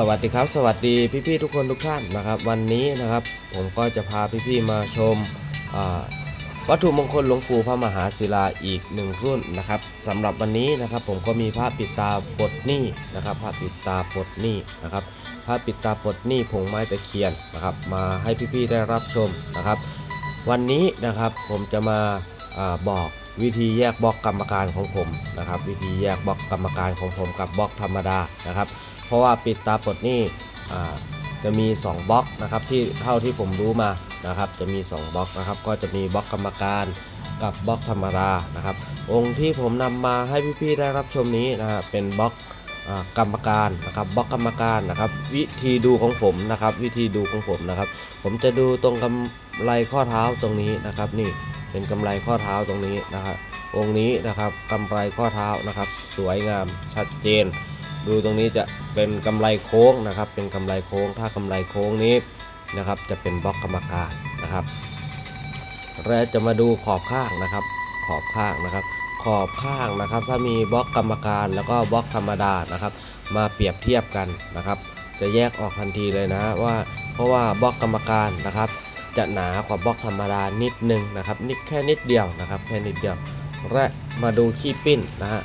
สวัสดีครับ สวัสดีพี่ๆทุกคนทุกท่านนะครับ วันนี้นะครับผมก็จะพาพี่ๆมาชมวัตถุมงคลหลวงปู่พระมหาศิลาอีกหนึ่งรุ่นนะครับสำหรับวันนี้นะครับ ผมก็มีผ้าปิดตาปดหนี้นะครับผ้าปิดตาปดหนี้นะครับผ้าปิดตาปดหนี้ผงไม้ตะเคียนนะครับ มาให้พี่ๆได้รับชมนะครับ วันนี้นะครับผมจะมาอาบอกวิธีแยกบล็อกกรรมการของผมนะครับ วิธีแยกบล็อกกรรมการของผมกับบล็อกธรรมดานะครับ เพราะว่าปิดตาปลดนี่จะมี 2บล็อกนะครับที่เท่าที่ผมรู้มานะครับจะมี 2บล็อกนะครับก็จะมีบล็อกกรรมการกับบล็อกธรรมดานะครับ องค์ที่ผมนำมาให้พี่ๆได้รับชมนี้นะฮะเป็นบล็อกอกรรมการนะครับบล็อกกรรมการนะครับ วิธีดูของผมนะครับ วิธีดูของผมนะครับ ผมจะดูตรงกำไรข้อเท้าตรงนี้นะครับนี่เป็นกำไรข้อเท้าตรงนี้นะครับองค์นี้นะครับกำไรข้อเท้านะครับ สวยงามชัดเจน ดูตรงนี้จะเป็นกำไรโค้งนะครับ เป็นกำไรโค้ง ถ้ากำไรโค้งนี้นะครับ จะเป็นบล็อกกรรมการนะครับ และจะมาดูขอบข้างนะครับ ขอบข้างนะครับ ขอบข้างนะครับ ถ้ามีบล็อกกรรมการแล้วก็บล็อกธรรมดานะครับ มาเปรียบเทียบกันนะครับ จะแยกออกทันทีเลยนะว่า เพราะว่าบล็อกกรรมการนะครับ จะหนากว่าบล็อกธรรมดานิดนึงนะครับนิดแค่นิดเดียวนะครับ แค่นิดเดียวและมาดูขี้ปิ้นนะฮะ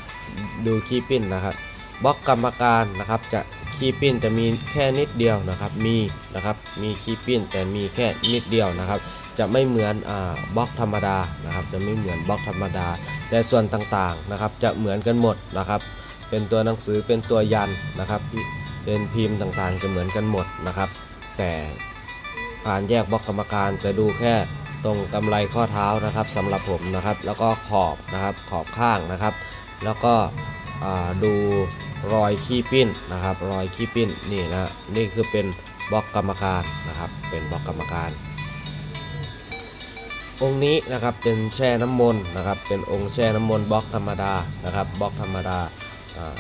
ดูขี้ปิ้นนะครับ บล็อกกรรมการนะครับ จะคีปิ้นจะมีแค่นิดเดียวนะครับ มีนะครับ มีคีปิ้นแต่มีแค่นิดเดียวนะครับ จะไม่เหมือนอ่าบล็อกธรรมดานะครับ จะไม่เหมือนบล็อกธรรมดา แต่ส่วนต่างๆนะครับ จะเหมือนกันหมดนะครับ เป็นตัวหนังสือเป็นตัวยันนะครับ เป็นพิมพ์ต่างๆ จะเหมือนกันหมดนะครับ แต่การแยกบล็อกกรรมการจะดูแค่ตรงกำไรข้อเท้านะครับสำหรับผมนะครับ แล้วก็ขอบนะครับขอบข้างนะครับ แล้วก็ ดูรอยขี้ปิ้นนะครับ รอยขี้ปิ้นนี่นะนี่คือเป็นบล็อกกรรมการนะครับ เป็นบล็อกกรรมการ องค์นี้นะครับเป็นแช่น้ำมนต์นะครับ เป็นองค์แช่น้ำมนต์บล็อกธรรมดานะครับบล็อกธรรมดา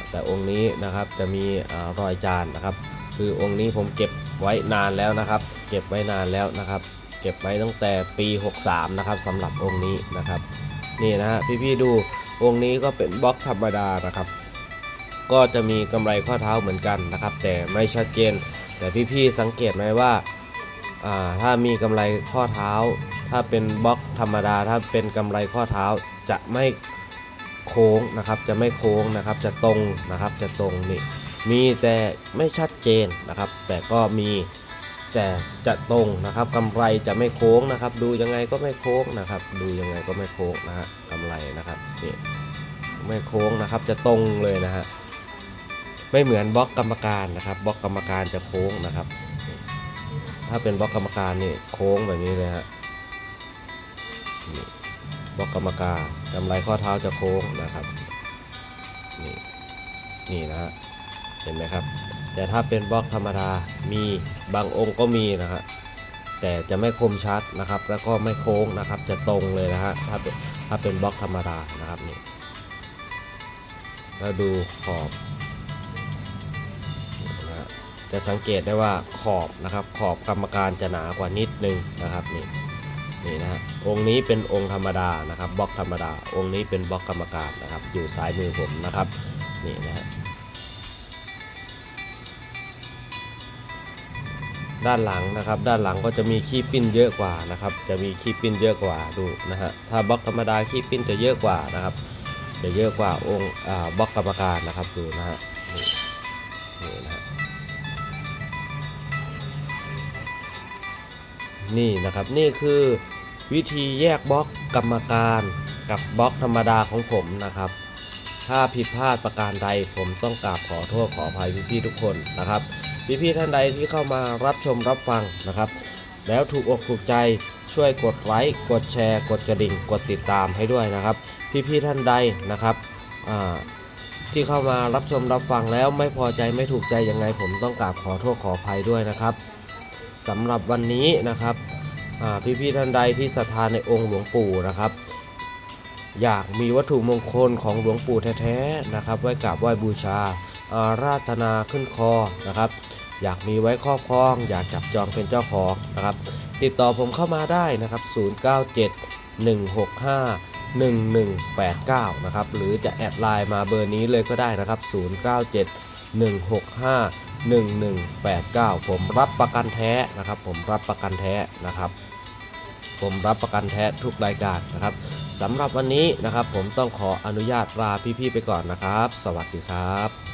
แต่องค์นี้นะครับจะมีอรอยจานนะครับ คือองค์นี้ผมเก็บไว้นานแล้วนะครับ เก็บไว้นานแล้วนะครับ เก็บไว้ตั้งแต่ปี 63 นะครับสำหรับองค์นี้นะครับ นี่นะฮะพี่ๆดู องนี้ก็เป็นบล็อกธรรมดานะครับ ก็จะมีกำไรข้อเท้าเหมือนกันนะครับ แต่ไม่ชัดเจน แต่พี่ๆสังเกตไหมว่าอ่าถ้ามีกำไรข้อเท้า ถ้าเป็นบล็อกธรรมดา ถ้าเป็นกำไรข้อเท้าจะไม่โค้งนะครับ จะไม่โค้งนะครับ จะตรงนะครับ จะตรงนี่ มีแต่ไม่ชัดเจนนะครับ แต่ก็มี แต่จะตรงนะครับกำไรจะไม่โค้งนะครับ ดูยังไงก็ไม่โค้งนะครับ ดูยังไงก็ไม่โค้งนะฮะกำไรนะครับนี่ไม่โค้งนะครับจะตรงเลยนะฮะไม่เหมือนบล็อกกรรมการนะครับบล็อกกรรมการจะโค้งนะครับ ถ้าเป็นบล็อกกรรมการนี่โค้งแบบนี้เลยฮะนี่บล็อกกรรมการกำไรข้อเท้าจะโค้งนะครับนี่นี่นะฮะเห็นไหมครับ แต่ถ้าเป็นบล็อกธรรมดามีบางองค์ก็มีนะฮะแต่จะไม่คมชัดนะครับ แล้วก็ไม่โค้งนะครับ จะตรงเลยนะฮะถ้าเป็นถ้าเป็นบล็อกธรรมดานะครับนี่แล้วดูขอบนะฮะจะสังเกตได้ว่าขอบนะครับขอบกรรมการจะหนากว่านิดนึงนะครับนี่นี่นะฮะองค์นี้เป็นองค์ธรรมดานะครับบล็อกธรรมดา องค์นี้เป็นบล็อกกรรมการนะครับ อยู่ซ้ายมือผมนะครับนี่นะฮะ ด้านหลังนะครับ ด้านหลังก็จะมีขี้ปิ้นเยอะกว่านะครับ จะมีขี้ปิ้นเยอะกว่าดูนะฮะถ้าบล็อกธรรมดาขี้ปิ้นจะเยอะกว่านะครับ จะเยอะกว่าองค์บล็อกกรรมการนะครับดูนะฮะนี่นี่นะฮะนี่นะครับนี่คือวิธีแยกบล็อกกรรมการกับบล็อกธรรมดาของผมนะครับ ถ้าผิดพลาดประการใดผมต้องกราบขอโทษขออภัยพี่ๆทุกคนนะครับ พี่ๆท่านใดที่เข้ามารับชมรับฟังนะครับ แล้วถูกอกถูกใจช่วยกดไลค์กดแชร์ กดกระดิ่ง กดติดตามให้ด้วยนะครับ พี่ๆท่านใดนะครับที่เข้ามารับชมรับฟังแล้วไม่พอใจไม่ถูกใจยังไงผมต้องกราบขอโทษขออภัยด้วยนะครับสำหรับวันนี้นะครับอ่พี่ๆท่านใดที่ศรัทธาในองค์หลวงปู่นะครับ อยากมีวัตถุมงคลของหลวงปู่แท้ๆนะครับไว้กราบไหว้บูชา อาราธนาขึ้นคอนะครับ อยากมีไว้ครอบครอง อยากจับจองเป็นเจ้าของนะครับ ติดต่อผมเข้ามาได้นะครับ 097 165 1189 นะครับ หรือจะแอดไลน์มาเบอร์นี้เลยก็ได้นะครับ 097 165 1189 ผมรับประกันแท้นะครับ ผมรับประกันแท้นะครับ ผมรับประกันแท้ทุกรายการนะครับสำหรับวันนี้นะครับ ผมต้องขออนุญาตลาพี่ๆไปก่อนนะครับ สวัสดีครับ